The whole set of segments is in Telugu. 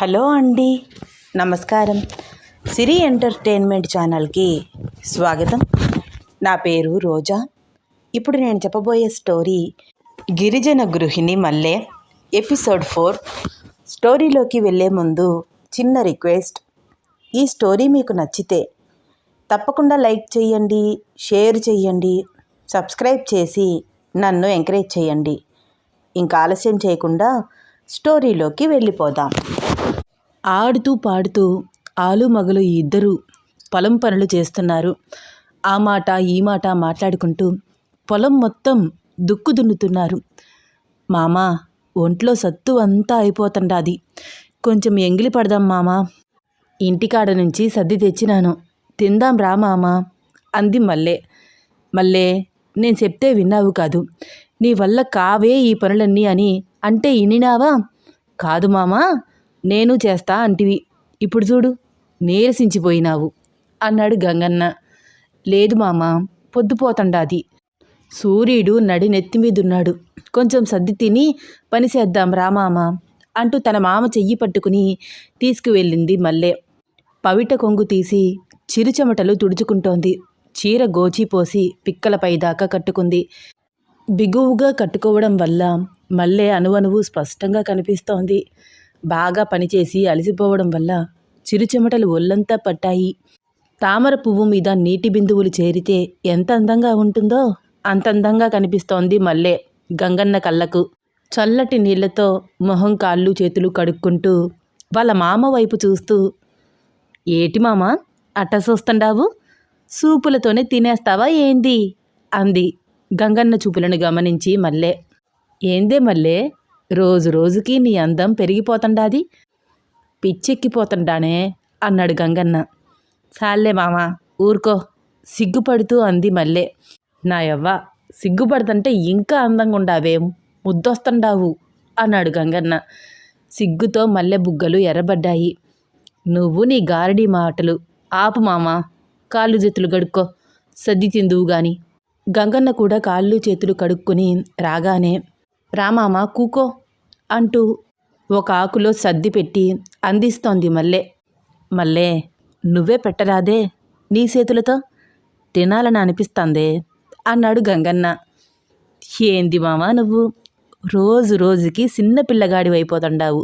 హలో అండి. నమస్కారం. సిరి ఎంటర్టైన్మెంట్ ఛానల్కి స్వాగతం. నా పేరు రోజా. ఇప్పుడు నేను చెప్పబోయే స్టోరీ గిరిజన గృహిణి మల్లె ఎపిసోడ్ ఫోర్. స్టోరీలోకి వెళ్ళే ముందు చిన్న రిక్వెస్ట్. ఈ స్టోరీ మీకు నచ్చితే తప్పకుండా లైక్ చేయండి షేర్ చేయండి సబ్స్క్రైబ్ చేసి నన్ను ఎంకరేజ్ చేయండి. ఇంకా ఆలస్యం చేయకుండా స్టోరీలోకి వెళ్ళిపోదాం. ఆడుతూ పాడుతూ ఆలు మగలు ఇద్దరు పొలం పనులు చేస్తున్నారు. ఆ మాట ఈ మాట మాట్లాడుకుంటూ పొలం మొత్తం దుక్కు దున్నుతున్నారు. మామా ఒంట్లో సత్తు అంతా అయిపోతుండాది. కొంచెం ఎంగిలి పడదాం మామా. ఇంటికాడ నుంచి సర్ది తెచ్చినాను. తిందాం రా మామా అంది మల్లె. మల్లె నేను చెప్తే విన్నావు కాదు. నీ వల్ల కావే ఈ పనులన్నీ అని అంటే ఇనినావా? కాదు మామా నేను చేస్తా అంటివి. ఇప్పుడు చూడు నీరసించిపోయినావు అన్నాడు గంగన్న. లేదు మామా పొద్దుపోతండాది సూర్యుడు నడి నెత్తి మీదున్నాడు. కొంచెం సర్ది తిని పని చేద్దాం రా అంటూ తన మామ చెయ్యి పట్టుకుని తీసుకువెళ్ళింది మల్లె. పవిట కొంగు తీసి చిరుచెమటలు తుడుచుకుంటోంది. చీర గోచిపోసి పిక్కలపై దాకా కట్టుకుంది. బిగువుగా కట్టుకోవడం వల్ల మల్లె అణువణువు స్పష్టంగా కనిపిస్తోంది. బాగా పనిచేసి అలసిపోవడం వల్ల చిరుచెమటలు ఒళ్ళంతా పట్టాయి. తామర పువ్వు మీద నీటి బిందువులు చేరితే ఎంత అందంగా ఉంటుందో అంత అందంగా కనిపిస్తోంది మల్లె గంగన్న కళ్ళకు. చల్లటి నీళ్ళతో మొహం కాళ్ళు చేతులు కడుక్కుంటూ వాళ్ళ మామ వైపు చూస్తూ ఏటి మామ అట్ట చూస్తుండావు సూపులతోనే తినేస్తావా ఏంది? అంది గంగన్న చూపులను గమనించి మల్లె. ఏందే మల్లె? రోజు రోజుకి నీ అందం పెరిగిపోతండాది పిచ్చెక్కిపోతుండానే అన్నాడు గంగన్న. చాలే మామ ఊరుకో సిగ్గుపడుతూ అంది మల్లె. నా యవ్వ సిగ్గుపడుతుంటే ఇంకా అందంగా ఉండావేం ముద్దొస్తుండావు అన్నాడు గంగన్న. సిగ్గుతో మల్లె బుగ్గలు ఎర్రబడ్డాయి. నువ్వు నీ గారడి మాటలు ఆపు మామ కాళ్ళు చేతులు గడుక్కో సద్ది తిందువు గాని. గంగన్న కూడా కాళ్ళు చేతులు కడుక్కుని రాగానే రామామ కూకో అంటూ ఒక ఆకులో సర్ది పెట్టి అందిస్తోంది మల్లె. మల్లె నువ్వే పెట్టరాదే నీ చేతులతో? తినాలని అనిపిస్తాందే అన్నాడు గంగన్న. ఏంది మామా నువ్వు? రోజు రోజుకి చిన్న పిల్లగాడి అయిపోతుండావు.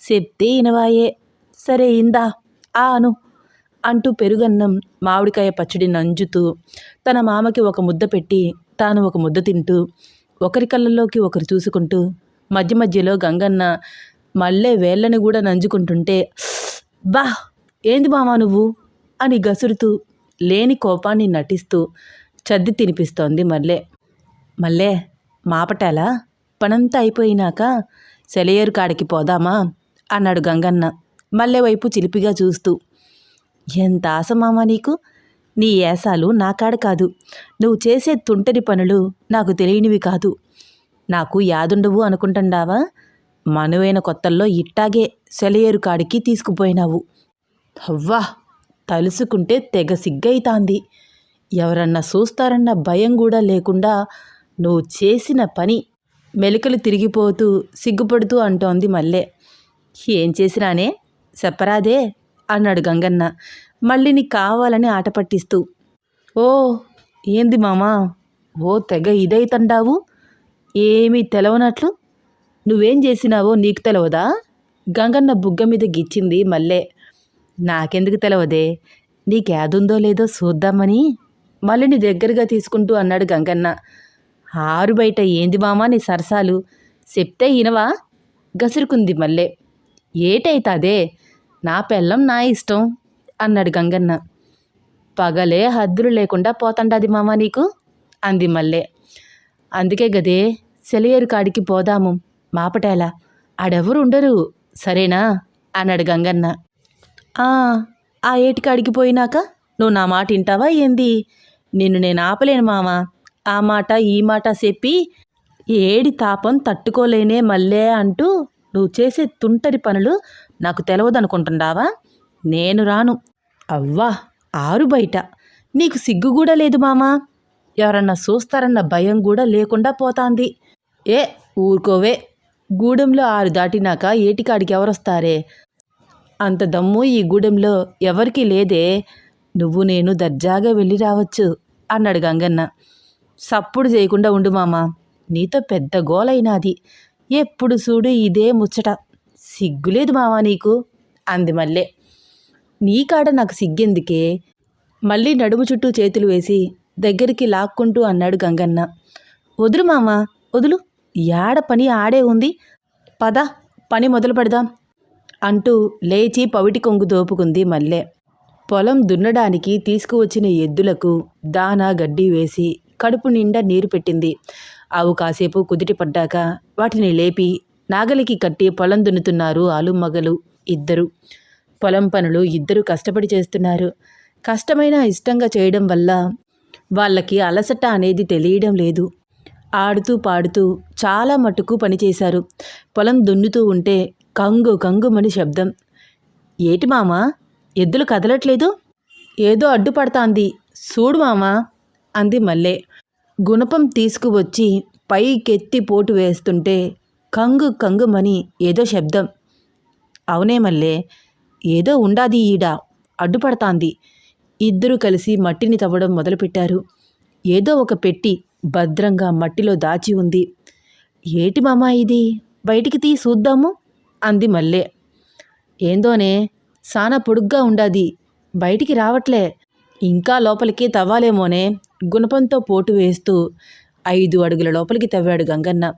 చెప్తే ఇనవాయే. సరే ఇందా ఆ అను అంటూ పెరుగన్నం మామిడికాయ పచ్చడి నంజుతూ తన మామకి ఒక ముద్ద పెట్టి తాను ఒక ముద్ద తింటూ ఒకరి కళ్ళల్లోకి ఒకరు చూసుకుంటూ మధ్య మధ్యలో గంగన్న మళ్ళీ వేళ్ళని కూడా నంజుకుంటుంటే బా ఏంది బావా నువ్వు? అని గసురుతూ లేని కోపాన్ని నటిస్తూ చద్ది తినిపిస్తోంది మల్లె. మల్లె మాపటాలా? పనంతా అయిపోయినాక సెలయేరు కాడికి పోదామా? అన్నాడు గంగన్న మల్లె వైపు చిలిపిగా చూస్తూ. ఎంత ఆశ మామా నీకు? నీ ఏసాలు నా కాడ కాదు. నువ్వు చేసే తుంటరి పనులు నాకు తెలియనివి కాదు. నాకు యాదుండవు అనుకుంటుండావా మనువైన కొత్తల్లో ఇట్టాగే సెలయేరు కాడికి తీసుకుపోయినావు. అవ్వా తలుసుకుంటే తెగ సిగ్గైతాంది. ఎవరన్నా చూస్తారన్న భయం కూడా లేకుండా నువ్వు చేసిన పని మెలికలు తిరిగిపోతూ సిగ్గుపడుతూ అంటోంది మల్లె. ఏం చేసినానే? చెప్పరాదే? అన్నాడు గంగన్న. మళ్ళీ నీకు కావాలని ఆట పట్టిస్తూ. ఓ ఏంది మామా? ఓ తెగ ఇదైతండావు? ఏమీ తెలవనట్లు? నువ్వేం చేసినావో నీకు తెలవదా? గంగన్న బుగ్గ మీద గిచ్చింది మల్లె నాకెందుకు తెలవదే? నీకేదుందో లేదో చూద్దామని మళ్ళీని దగ్గరగా తీసుకుంటూ అన్నాడు గంగన్న. ఆరు బయట ఏంది మామా నీ సరసాలు? చెప్తే ఇనవా గసురుకుంది మల్లె ఏటైతాదే? నా పెళ్ళం నా ఇష్టం అన్నాడు గంగన్న. పగలే హద్దులు లేకుండా పోతండాది మామ నీకు? అంది మల్లె. అందుకే గదే సెలయేరు కాడికి పోదాము మాపటేలా. ఆడెవరు ఉండరు సరేనా? అన్నాడు గంగన్న. "ఆ, ఆ ఏటికాడికి పోయినాక నువ్వు నా మాట వింటావా ఏంది? నిన్ను నేను ఆపలేను మామ. ఆ మాట ఈ మాట చెప్పి ఏడి తాపం తట్టుకోలేనే మళ్ళే అంటూ నువ్వు చేసే తుంటరి పనులు నాకు తెలవదనుకుంటుండావా నేను రాను. అవ్వా ఆరు బయట. నీకు సిగ్గు కూడా లేదు మామా. ఎవరన్నా చూస్తారన్న భయం కూడా లేకుండా పోతాంది. ఏ ఊరుకోవే. గూడెంలో ఆరు దాటినాక ఏటికాడికి ఎవరొస్తారే? అంత దమ్ము ఈ గూడెంలో ఎవరికీ లేదే. నువ్వు నేను దర్జాగా వెళ్ళి రావచ్చు అన్నాడు గంగన్న. సప్పుడు చేయకుండా ఉండు మామ. నీతో పెద్ద గోలైనాది. ఎప్పుడు చూడు ఇదే ముచ్చట. సిగ్గులేదు మావా నీకు? అంది మళ్ళీ నీ కాడ నాకు సిగ్గెందుకే? మళ్ళీ నడుము చుట్టూ చేతులు వేసి దగ్గరికి లాక్కుంటూ అన్నాడు గంగన్న. వదులు మామ వదులు. యాడ పని ఆడే ఉంది. పద పని మొదలు పెడదాం అంటూ లేచి పవిటి కొంగు దోపుకుంది మల్లె. పొలం దున్నడానికి తీసుకువచ్చిన ఎద్దులకు దానా గడ్డి వేసి కడుపు నిండా నీరు పెట్టింది. ఆవు కాసేపు కుదిటి పడ్డాక వాటిని లేపి నాగలికి కట్టి పొలం దున్నుతున్నారు ఆలుమగలు ఇద్దరు. పొలం పనులు ఇద్దరు కష్టపడి చేస్తున్నారు. కష్టమైన ఇష్టంగా చేయడం వల్ల వాళ్ళకి అలసట అనేది తెలియడం లేదు. ఆడుతూ పాడుతూ చాలా మటుకు పనిచేశారు పొలం దున్నుతూ ఉంటే కంగు కంగుమని శబ్దం. ఏటి మామా? ఎద్దులు కదలట్లేదు? ఏదో అడ్డుపడతాంది. చూడు మామా? అంది మల్లె. గుణపం తీసుకువచ్చి పైకెత్తి పోటు వేస్తుంటే కంగు కంగుమని ఏదో శబ్దం. అవునే మల్లె ఏదో ఉండాది ఈడ అడ్డుపడతాంది. ఇద్దరూ కలిసి మట్టిని తవ్వడం మొదలుపెట్టారు. ఏదో ఒక పెట్టి భద్రంగా మట్టిలో దాచి ఉంది. ఏటి మామా ఇది? బయటికి తీ చూద్దాము అంది మల్లె. ఏందోనే సానా పొడుగ్గా ఉండాది. బయటికి రావట్లే. ఇంకా లోపలికి తవ్వాలేమోనే గుణపంతో పోటు వేస్తూ ఐదు అడుగుల లోపలికి తవ్వాడు గంగన్న.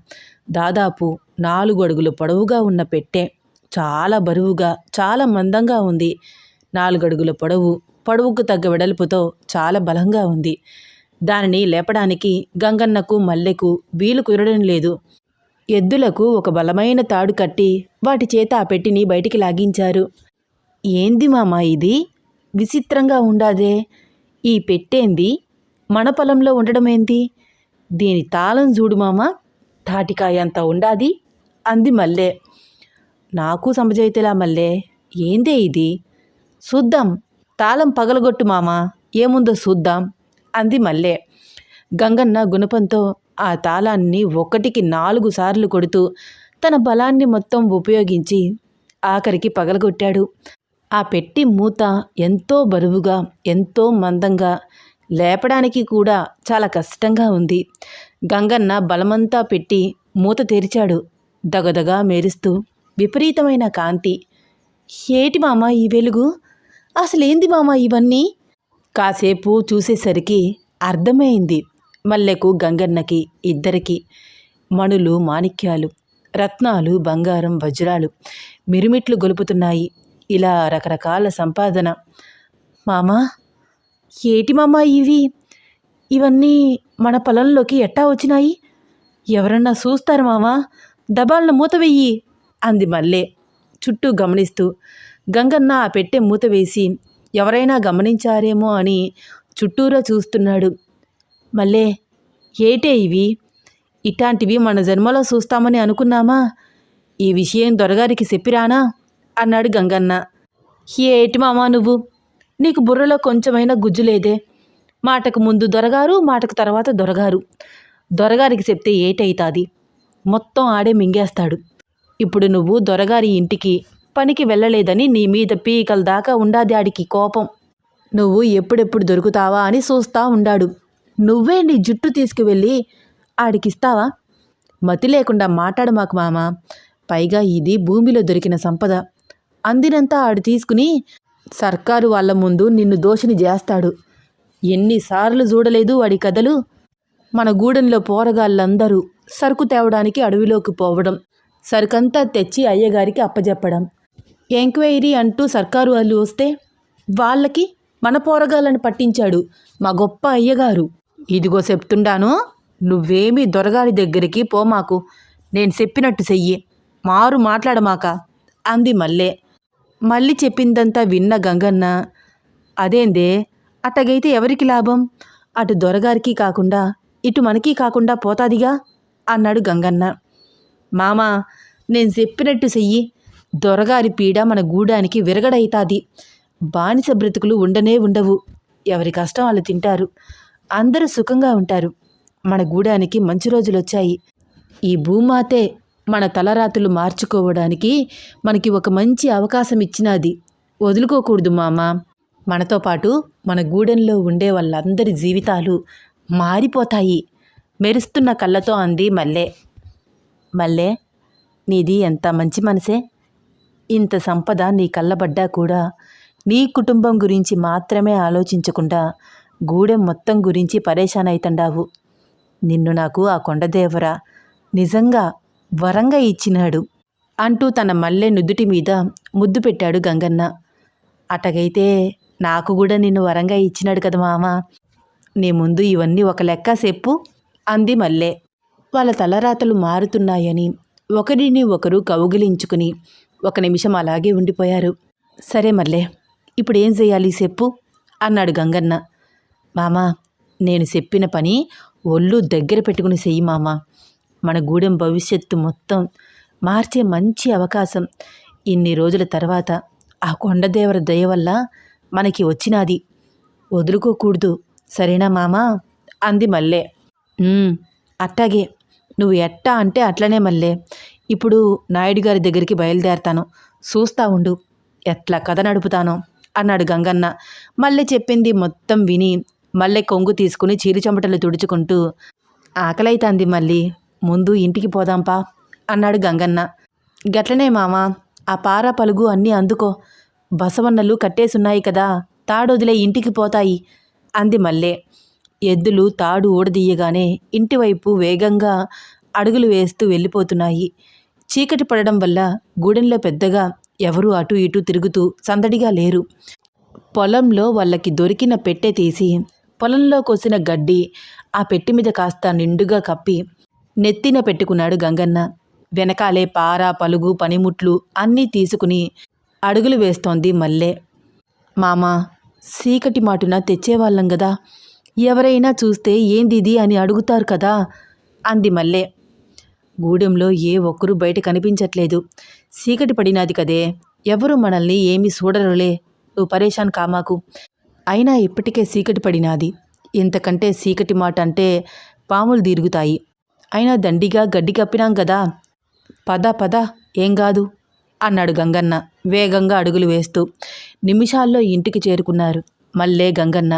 దాదాపు నాలుగు అడుగులు పొడవుగా ఉన్న పెట్టె చాలా బరువుగా చాలా మందంగా ఉంది. నాలుగు అడుగుల పొడవు పొడవుకు తగ్గ వెడల్పుతో చాలా బలంగా ఉంది. దానిని లేపడానికి గంగన్నకు మల్లెకు వీలు కుదరడం లేదు. ఎద్దులకు ఒక బలమైన తాడు కట్టి వాటి చేత ఆ పెట్టిని బయటికి లాగించారు. ఏంది మామా ఇది? విచిత్రంగా ఉండాదే. ఈ పెట్టేంది? మన పొలంలో ఉండడమేంది? దీని తాళం చూడు మామ తాటికాయ అంత ఉండాది. అంది మల్లె. నాకు సమజైతేలా మల్లె ఏందే ఇది? చూద్దాం తాళం పగలగొట్టు మామ ఏముందో చూద్దాం అంది మల్లె. గంగన్న గుణపంతో ఆ తాళాన్ని ఒకటికి నాలుగు సార్లు కొడుతూ తన బలాన్ని మొత్తం ఉపయోగించి ఆఖరికి పగలగొట్టాడు. ఆ పెట్టి మూత ఎంతో బరువుగా ఎంతో మందంగా లేపడానికి కూడా చాలా కష్టంగా ఉంది. గంగన్న బలమంతా పెట్టి మూత తెరిచాడు. దగదగా మెరుస్తూ విపరీతమైన కాంతి. ఏటి మామ ఈ వెలుగు? అసలేంది మామ ఇవన్నీ? కాసేపు చూసేసరికి అర్థమైంది మల్లెకు గంగన్నకి ఇద్దరికి. మణులు మాణిక్యాలు రత్నాలు బంగారం వజ్రాలు మిరుమిట్లు గొలుపుతున్నాయి. ఇలా రకరకాల సంపాదన. మామా ఏటి మామా ఇవి? ఇవన్నీ మన పొలంలోకి ఎట్టా వచ్చినాయి? ఎవరన్నా చూస్తారు మామా? దబాలను మూత వెయ్యి అంది మల్లె చుట్టూ గమనిస్తూ. గంగన్న ఆ పెట్టె మూత వేసి ఎవరైనా గమనించారేమో అని చుట్టూరా చూస్తున్నాడు. మల్లే ఏటే ఇవి? ఇట్లాంటివి మన జన్మలో చూస్తామని అనుకున్నామా? ఈ విషయం దొరగారికి చెప్పిరానా? అన్నాడు గంగన్న. ఏటి మామా నువ్వు? నీకు బుర్రలో కొంచెమైనా గుజ్జు లేదే. మాటకు ముందు దొరగారు మాటకు తర్వాత దొరగారు. దొరగారికి చెప్తే ఏటైతాది? మొత్తం ఆడే మింగేస్తాడు. ఇప్పుడు నువ్వు దొరగారి ఇంటికి పనికి వెళ్ళలేదని నీ మీద పీకల దాకా ఉండాది ఆడికి కోపం. నువ్వు ఎప్పుడెప్పుడు దొరుకుతావా అని చూస్తా ఉండాడు. నువ్వే నీ జుట్టు తీసుకువెళ్ళి ఆడికిస్తావా? మతి లేకుండా మాట్లాడు మాకు మామ. పైగా ఇది భూమిలో దొరికిన సంపద. అందినంతా ఆడు తీసుకుని సర్కారు వాళ్ళ ముందు నిన్ను దోషిని చేస్తాడు. ఎన్నిసార్లు చూడలేదు వాడి కథలు? మన గూడెంలో పోరగాళ్ళందరూ సరుకు తేవడానికి అడవిలోకి పోవడం సరుకంతా తెచ్చి అయ్యగారికి అప్పజెప్పడం. ఎంక్వైరీ అంటూ సర్కారు వాళ్ళు వస్తే వాళ్ళకి మన పోరగాళ్ళని పట్టించాడు మా గొప్ప అయ్యగారు. ఇదిగో చెప్తుండాను నువ్వేమీ దొరగారి దగ్గరికి పోమాకు నేను చెప్పినట్టు చెయ్యి మారు మాట్లాడమాక అంది మల్లే. మళ్ళీ చెప్పిందంతా విన్న గంగన్న అదేందే అట్టగైతే ఎవరికి లాభం? అటు దొరగారికి కాకుండా ఇటు మనకి కాకుండా పోతాదిగా? అన్నాడు గంగన్న. మామా నేను చెప్పినట్టు చెయ్యి. దొరగారి పీడ మన గూడానికి విరగడైతాది. బానిస బ్రతుకులు ఉండనే ఉండవు. ఎవరి కష్టం వాళ్ళు తింటారు. అందరూ సుఖంగా ఉంటారు. మన గూడానికి మంచి రోజులు వచ్చాయి ఈ భూమాతే మన తలరాతులు మార్చుకోవడానికి మనకి ఒక మంచి అవకాశం ఇచ్చినది వదులుకోకూడదు మామ. మనతో పాటు మన గూడెంలో ఉండే వాళ్ళందరి జీవితాలు మారిపోతాయి. మెరుస్తున్న కళ్ళతో అంది మల్లె. మల్లె నీది ఎంత మంచి మనసే. ఇంత సంపద నీ కళ్ళబడ్డా కూడా నీ కుటుంబం గురించి మాత్రమే ఆలోచించకుండా గూడెం మొత్తం గురించి పరేషాన్ అవుతుండావు నిన్ను నాకు ఆ కొండదేవర నిజంగా వరంగా ఇచ్చినాడు అంటూ తన మల్లె నుదుటి మీద ముద్దు పెట్టాడు గంగన్న. అటగైతే నాకు కూడా నిన్ను వరంగా ఇచ్చినాడు కదా మామ. నీ ముందు ఇవన్నీ ఒక లెక్క చెప్పు అంది మల్లె. వాళ్ళ తలరాతలు మారుతున్నాయని ఒకరిని ఒకరు కౌగిలించుకుని ఒక నిమిషం అలాగే ఉండిపోయారు. సరే మల్లె ఇప్పుడు ఏం చేయాలి చెప్పు అన్నాడు గంగన్న. మామా నేను చెప్పిన పని ఒళ్ళు దగ్గర పెట్టుకుని చెయ్యి మామ. మన గూడెం భవిష్యత్తు మొత్తం మార్చే మంచి అవకాశం ఇన్ని రోజుల తర్వాత. ఆ కొండదేవర దయ వల్ల మనకి వచ్చినాది. వదులుకోకూడదు. సరేనా మామా? అంది మల్లె. అట్టాగే. నువ్వు ఎట్టా అంటే అట్లనే మల్లె. ఇప్పుడు నాయుడు గారి దగ్గరికి బయలుదేరతాను. చూస్తా ఉండు. ఎట్లా కథ నడుపుతాను? అన్నాడు గంగన్న. మల్లె చెప్పింది మొత్తం విని మల్లె కొంగు తీసుకుని చీరిచెమటలు తుడుచుకుంటూ ఆకలైతాంది మళ్ళీ. ముందు ఇంటికి పోదాంపా అన్నాడు గంగన్న. గట్లనే మామ ఆ పార పలుగు అన్నీ అందుకో. బసవన్నలు కట్టేసున్నాయి కదా తాడొదిలే ఇంటికి పోతాయి అంది మల్లె. ఎద్దులు తాడు ఊడదీయగానే ఇంటివైపు వేగంగా అడుగులు వేస్తూ వెళ్ళిపోతున్నాయి. చీకటి పడడం వల్ల గూడెంలో పెద్దగా ఎవరూ అటు ఇటు తిరుగుతూ సందడిగా లేరు. పొలంలో వాళ్ళకి దొరికిన పెట్టె తీసి పొలంలో కోసిన గడ్డి ఆ పెట్టి మీద కాస్త నిండుగా కప్పి నెత్తిన పెట్టుకున్నాడు గంగన్న. వెనకాలే పార పలుగు పనిముట్లు అన్నీ తీసుకుని అడుగులు వేస్తోంది మల్లె. మామా చీకటి మాటున తెచ్చేవాళ్ళం గదా. ఎవరైనా చూస్తే ఏందిది అని అడుగుతారు కదా? అంది మల్లె. గూడెంలో ఏ ఒక్కరూ బయట కనిపించట్లేదు. సీకటి పడినాది కదే. ఎవరు మనల్ని ఏమీ చూడరులే. నువ్వు పరేషాన్ కామాకు. అయినా ఇప్పటికే చీకటి పడినాది. ఇంతకంటే చీకటి మాట అంటే పాములు తిరుగుతాయి అయినా దండిగా గడ్డి కప్పినాం కదా పద పద ఏం కాదు అన్నాడు గంగన్న వేగంగా అడుగులు వేస్తూ. నిమిషాల్లో ఇంటికి చేరుకున్నారు. మళ్ళే గంగన్న.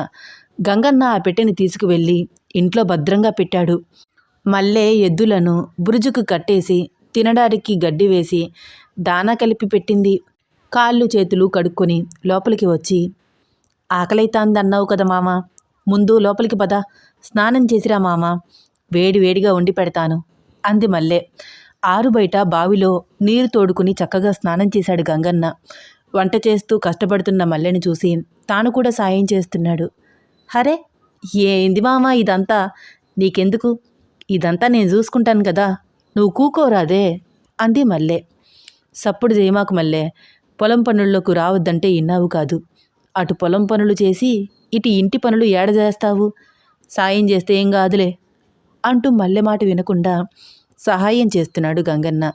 గంగన్న ఆ పెట్టెని తీసుకువెళ్ళి ఇంట్లో భద్రంగా పెట్టాడు. మల్లె ఎద్దులను బురుజుకు కట్టేసి తినడానికి గడ్డి వేసి దానా కలిపి పెట్టింది. కాళ్ళు చేతులు కడుక్కొని లోపలికి వచ్చి ఆకలైతాందన్నావు కదా మామ. ముందు లోపలికి పద. స్నానం చేసిరా మామ. వేడి వేడిగా వండి పెడతాను. అంది మల్లె. ఆరు బయట బావిలో నీరు తోడుకుని చక్కగా స్నానం చేశాడు గంగన్న. వంట చేస్తూ కష్టపడుతున్న మల్లెని చూసి తాను కూడా సాయం చేస్తున్నాడు. హరే! ఏంది మామ ఇదంతా? నీకెందుకు? ఇదంతా నేను చూసుకుంటాను కదా. నువ్వు కూకోరాదే! అంది మల్లె. సప్పుడు చేయమాకు మల్లె. పొలం పనుల్లోకి రావద్దంటే ఇన్నావు కాదు. అటు పొలం పనులు చేసి ఇటు ఇంటి పనులు ఏడ చేస్తావు? సాయం చేస్తే ఏం కాదులే. అంటూ మల్లెమాట వినకుండా సహాయం చేస్తున్నాడు గంగన్న.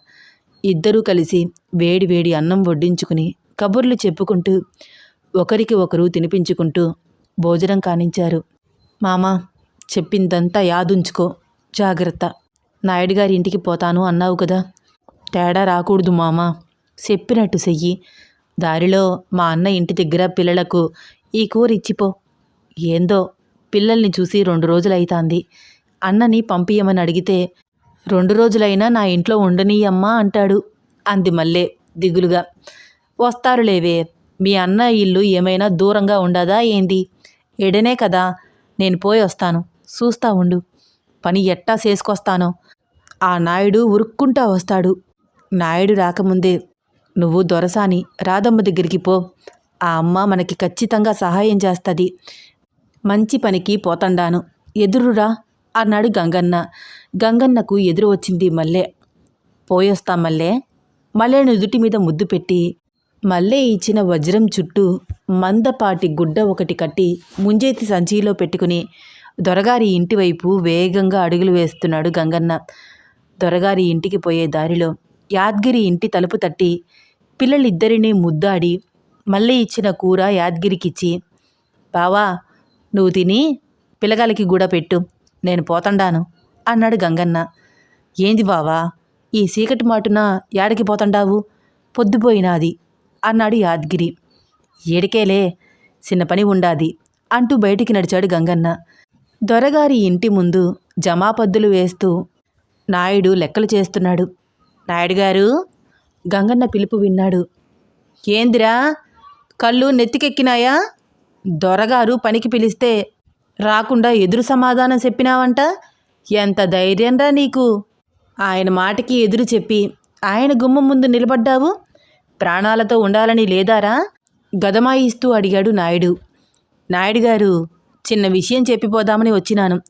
ఇద్దరూ కలిసి వేడి వేడి అన్నం వడ్డించుకుని కబుర్లు చెప్పుకుంటూ ఒకరికి ఒకరు తినిపించుకుంటూ భోజనం కానించారు. మామా చెప్పిందంతా యాదుంచుకో జాగ్రత్త. నాయుడు గారి ఇంటికి పోతాను అన్నావు కదా. తేడా రాకూడదు మామా. చెప్పినట్టు చెయ్యి. దారిలో మా అన్న ఇంటి దగ్గర పిల్లలకు ఈ కూర ఇచ్చిపో. ఏందో పిల్లల్ని చూసి రెండు రోజులైతాంది. అన్నని పంపియమని అడిగితే రెండు రోజులైనా నా ఇంట్లో ఉండనీయమ్మా అంటాడు. అంది మల్లే దిగులుగా. వస్తారులేవే మీ అన్న ఇల్లు ఏమైనా దూరంగా ఉండదా ఏంది? ఎడనే కదా నేను పోయి వస్తాను. చూస్తా ఉండు. పని ఎట్టా చేసుకొస్తానో. ఆ నాయుడు ఉరుక్కుంటా వస్తాడు. నాయుడు రాకముందే నువ్వు దొరసాని రాధమ్మ దగ్గరికి పో. ఆ అమ్మ మనకి ఖచ్చితంగా సహాయం చేస్తుంది. మంచి పనికి పోతండాను. ఎదురురా. అన్నాడు గంగన్న. గంగన్నకు ఎదురు వచ్చింది మల్లె. పోయొస్తా మల్లె. మల్లె నుదుటి మీద ముద్దు పెట్టి మల్లె ఇచ్చిన వజ్రం చుట్టూ మందపాటి గుడ్డ ఒకటి కట్టి ముంజేతి సంచిలో పెట్టుకుని దొరగారి ఇంటివైపు వేగంగా అడుగులు వేస్తున్నాడు గంగన్న. దొరగారి ఇంటికి పోయే దారిలో యాద్గిరి ఇంటి తలుపు తట్టి పిల్లలిద్దరినీ ముద్దాడి మళ్ళీ ఇచ్చిన కూర యాద్గిరికిచ్చి బావా నువ్వు తిని పిల్లగాలికి కూడా పెట్టు. నేను పోతండాను అన్నాడు గంగన్న. ఏంది బావా ఈ చీకటి మాటున ఏడకి పోతండావు? పొద్దుపోయినాది అన్నాడు యాద్గిరి. ఏడికేలే చిన్న పని ఉండాది అంటూ బయటికి నడిచాడు గంగన్న. దొరగారి ఇంటి ముందు జమాపద్దులు వేస్తూ నాయుడు లెక్కలు చేస్తున్నాడు. నాయుడు గారు గంగన్న పిలుపు విన్నాడు. ఏందిరా కళ్ళు నెత్తికెక్కినాయా? దొరగారు పనికి పిలిస్తే రాకుండా ఎదురు సమాధానం చెప్పినావంట? ఎంత ధైర్యంరా నీకు. ఆయన మాటకి ఎదురు చెప్పి ఆయన గుమ్మం ముందు నిలబడ్డావు? ప్రాణాలతో ఉండాలని లేదారా? గదమాయిస్తూ అడిగాడు నాయుడు. నాయుడు గారు చిన్న విషయం చెప్పిపోదామని వచ్చినాను.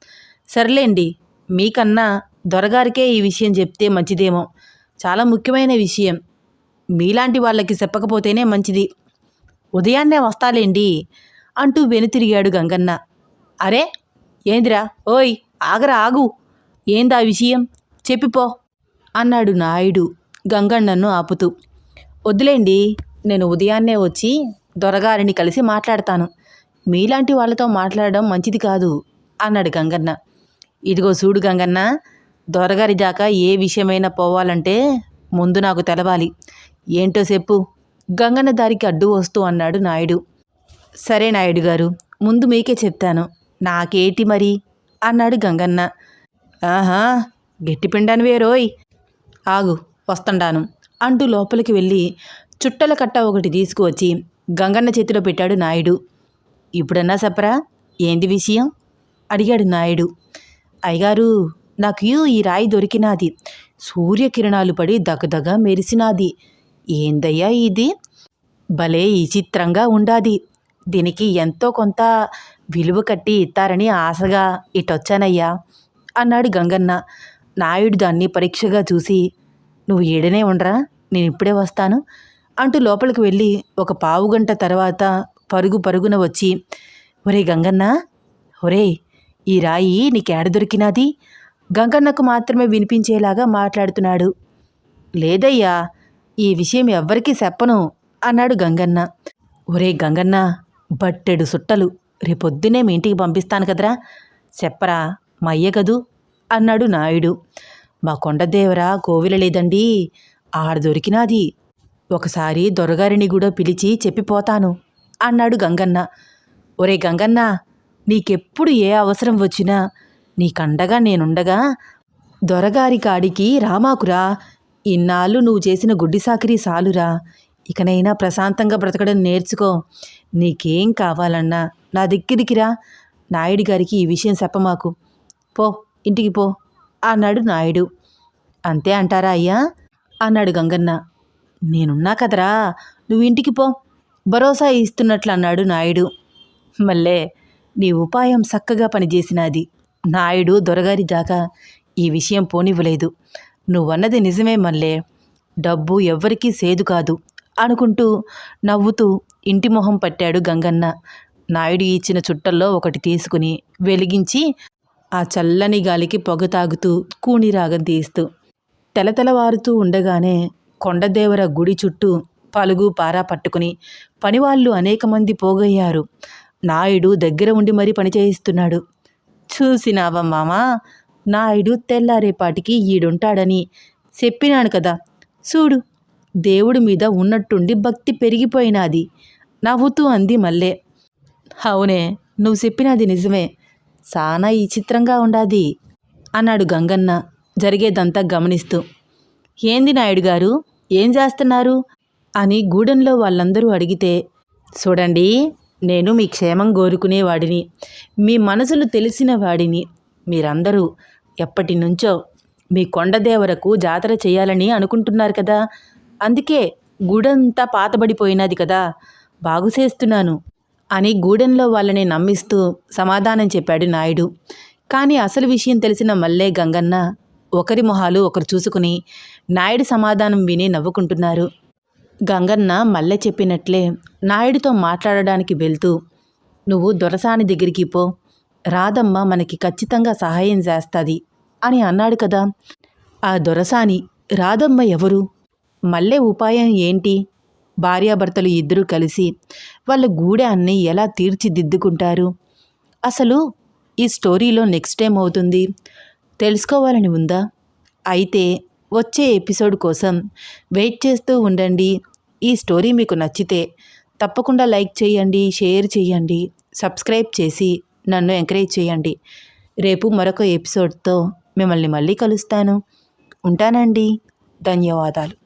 సర్లేండి మీకన్నా దొరగారికే ఈ విషయం చెప్తే మంచిదేమో. చాలా ముఖ్యమైన విషయం. మీలాంటి వాళ్ళకి చెప్పకపోతేనే మంచిది. ఉదయాన్నే వస్తాలేండి? అంటూ వెనుతిరిగాడు గంగన్న. అరే ఏందిరా? ఓయ్ ఆగరా ఆగు. ఏందా విషయం? చెప్పిపో అన్నాడు నాయుడు. గంగన్నను ఆపుతూ. వద్దులేండి నేను ఉదయాన్నే వచ్చి దొరగారిని కలిసి మాట్లాడతాను. మీలాంటి వాళ్ళతో మాట్లాడడం మంచిది కాదు అన్నాడు గంగన్న. ఇదిగో చూడు గంగన్న దొరగారి దాకా ఏ విషయమైనా పోవాలంటే ముందు నాకు తెలవాలి. ఏంటో చెప్పు. గంగన్న దారికి అడ్డు వస్తూ అన్నాడు నాయుడు. సరే నాయుడు గారు ముందు మీకే చెప్తాను. నాకేటి మరి? అన్నాడు గంగన్న. ఆహా గట్టిపిండాను వేరోయ్ ఆగు వస్తుండాను అంటూ లోపలికి వెళ్ళి చుట్టల కట్ట ఒకటి తీసుకువచ్చి గంగన్న చేతిలో పెట్టాడు నాయుడు. ఇప్పుడన్నా చెప్పరా ఏంది విషయం? అడిగాడు నాయుడు. అయ్యగారు నాకు ఈ రాయి దొరికినాది. సూర్యకిరణాలు పడి దగదగ మెరిసినాది. ఏందయ్యా ఇది? భలే విచిత్రంగా ఉండాది. దీనికి ఎంతో కొంత విలువ కట్టి ఇస్తారని ఆశగా ఇటొచ్చానయ్యా అన్నాడు గంగన్న. నాయుడు దాన్ని పరీక్షగా చూసి నువ్వు ఏడనే ఉండరా? నేను ఇప్పుడే వస్తాను. అంటూ లోపలికి వెళ్ళి ఒక పావుగంట తర్వాత పరుగు పరుగున వచ్చి ఒరే గంగన్న ఒరే ఈ రాయి నీకేడ దొరికినాది? గంగన్నకు మాత్రమే వినిపించేలాగా మాట్లాడుతున్నాడు. లేదయ్యా ఈ విషయం ఎవ్వరికీ చెప్పను అన్నాడు గంగన్న. ఒరే గంగన్న బట్టెడు సుట్టలు రేపొద్దునే మీ ఇంటికి పంపిస్తాను కదరా. చెప్పరా మా అయ్య కదూ? అన్నాడు నాయుడు. మా కొండదేవరా కోవిల లేదండి ఆడ దొరికినాది. ఒకసారి దొరగారిని కూడా పిలిచి చెప్పిపోతాను అన్నాడు గంగన్న. ఒరే గంగన్న నీకెప్పుడు ఏ అవసరం వచ్చినా నీకండగా నేనుండగా దొరగారి కాడికి రామాకురా. ఇన్నాళ్ళు నువ్వు చేసిన గుడ్డి సాకిరి సాలురా. ఇకనైనా ప్రశాంతంగా బ్రతకడం నేర్చుకో. నీకేం కావాలన్నా నా దగ్గరికిరా నాయుడు గారికి ఈ విషయం చెప్పమాకు. పో ఇంటికి పో అన్నాడు నాయుడు. అంతే అంటారా అయ్యా? అన్నాడు గంగన్న. నేనున్నా కదరా. నువ్వు ఇంటికి పో. భరోసా ఇస్తున్నట్లు అన్నాడు నాయుడు. మళ్ళే నీ ఉపాయం చక్కగా పనిచేసినది. నాయుడు దొరగారి దాకా ఈ విషయం పోనివ్వలేదు. నువ్వన్నది నిజమే మళ్ళే డబ్బు ఎవ్వరికీ సేదు కాదు. అనుకుంటూ నవ్వుతూ ఇంటి మొహం పట్టాడు గంగన్న. నాయుడు ఇచ్చిన చుట్టల్లో ఒకటి తీసుకుని వెలిగించి ఆ చల్లని గాలికి పొగ తాగుతూ కూని రాగం తీస్తూ తెలతెలవారుతూ ఉండగానే కొండదేవర గుడి చుట్టూ పలుగు పారా పట్టుకుని పనివాళ్ళు అనేక మంది పోగయ్యారు. నాయుడు దగ్గర ఉండి మరీ పని చేయిస్తున్నాడు. చూసినావా మామా? నాయుడు తెల్లారేపాటికి ఈడుంటాడని చెప్పినాను కదా. చూడు దేవుడి మీద ఉన్నట్టుండి భక్తి పెరిగిపోయినాది. నవ్వుతూ అంది మల్లె. అవునే నువ్వు చెప్పినది నిజమే. సానా ఈ చిత్రంగా ఉండాది అన్నాడు గంగన్న జరిగేదంతా గమనిస్తూ. ఏంది నాయుడు గారు ఏం చేస్తున్నారు? అని గూడెంలో వాళ్ళందరూ అడిగితే చూడండి నేను మీ క్షేమం కోరుకునేవాడిని మీ మనసులు తెలిసిన వాడిని. మీరందరూ ఎప్పటి నుంచో మీ కొండదేవరకు జాతర చేయాలని అనుకుంటున్నారు కదా అందుకే గూడంతా పాతబడిపోయినది కదా బాగు చేస్తున్నాను అని గూడెంలో వాళ్ళని నమ్మిస్తూ సమాధానం చెప్పాడు నాయుడు. కానీ అసలు విషయం తెలిసిన మల్లే గంగన్న ఒకరి మొహాలు ఒకరు చూసుకుని నాయుడు సమాధానం విని నవ్వుకుంటున్నారు. గంగన్న మల్లె చెప్పినట్లే నాయుడితో మాట్లాడడానికి వెళ్తూ నువ్వు దొరసాని దగ్గరికి పో రాధమ్మ మనకి ఖచ్చితంగా సహాయం చేస్తుంది అని అన్నాడు కదా. ఆ దొరసాని రాధమ్మ ఎవరు? మళ్ళీ ఉపాయం ఏంటి? భార్యాభర్తలు ఇద్దరూ కలిసి వాళ్ళ గూడాన్ని ఎలా తీర్చిదిద్దుకుంటారు? అసలు ఈ స్టోరీలో నెక్స్ట్ టైం అవుతుంది? తెలుసుకోవాలని ఉందా? అయితే వచ్చే ఎపిసోడ్ కోసం వెయిట్ చేస్తూ ఉండండి. ఈ స్టోరీ మీకు నచ్చితే తప్పకుండా లైక్ చేయండి షేర్ చేయండి సబ్స్క్రైబ్ చేసి నన్ను ఎంకరేజ్ చేయండి. రేపు మరొక ఎపిసోడ్తో మిమ్మల్ని మళ్ళీ కలుస్తాను. ఉంటానండి. ధన్యవాదాలు.